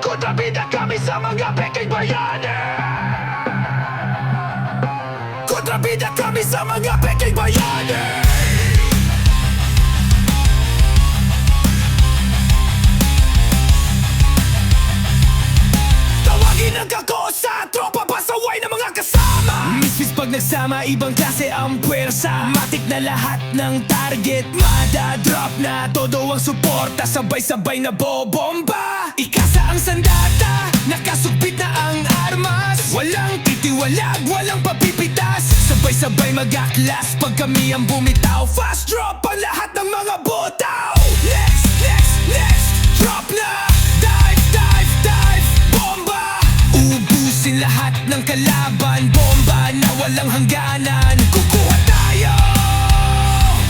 Kontrabida kami sa mga peking bayani! Kontrabida kami sa mga peking bayani pag nagsama, ibang klase ang puwersa. Matik na lahat ng target. Madadrop na. Todo ang suporta. Sabay-sabay na bobomba. Ikasa ang sandata. Nakasugpit na ang armas. Walang titiwalag, walang papipitas. Sabay-sabay mag-aklas Pag kami ang bumitaw Fast drop ang lahat ng mga butaw kalaban Bomba na walang hangganan. Kukuha tayo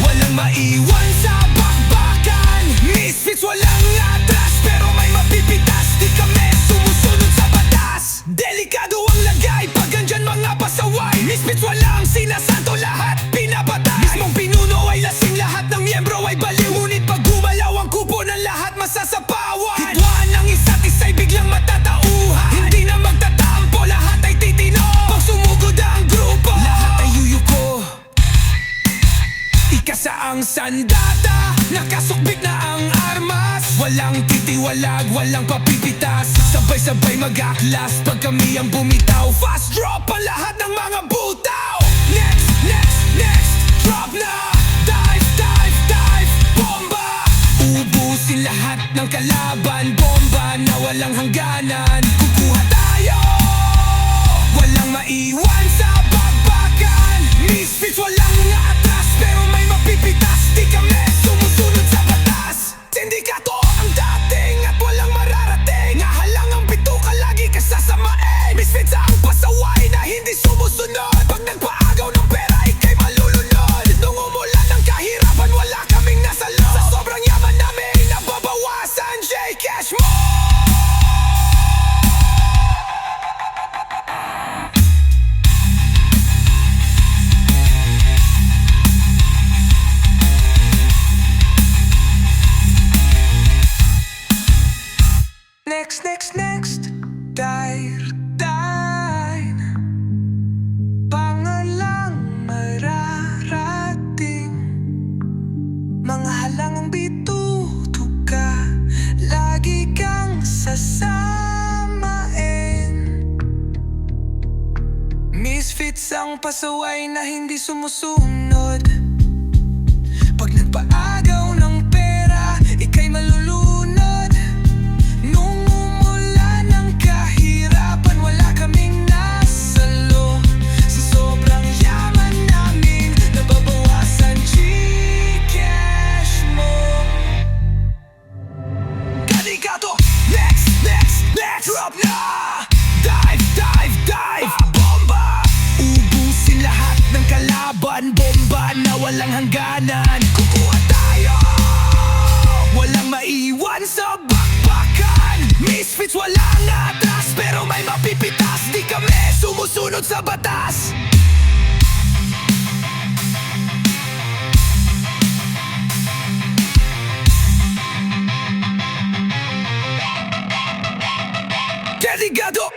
Walang maiwan sa bakbakan. Misfits walang atras Pero may mapipitas. Di kami sumusunod sa batas. Delikado ang lagay sandata Nakasukbit na ang armas. Walang titiwalag, walang papipitas. Sabay-sabay mag-aklas Pag kami ang bumitaw. Fast drop ang lahat ng mga butaw. Next, next, next Drop na. Dive, dive, dive Bomba. Ubusin lahat ng kalaban. Bomba na walang hangganan. Kukuha Dire, dine Pangalang mararating. Mga halangang bitutuka Lagi kang sasamain. Misfits ang pasaway na hindi sumusunod next, next! Drop na! Dive, dive, dive! Bomba! Ubusin lahat ng kalaban Bomba na walang hangganan Kukuha tayo! Walang maiwan sa bakbakan Misfits walang atras Pero may mapipitas Di kami sumusunod sa batas dedicato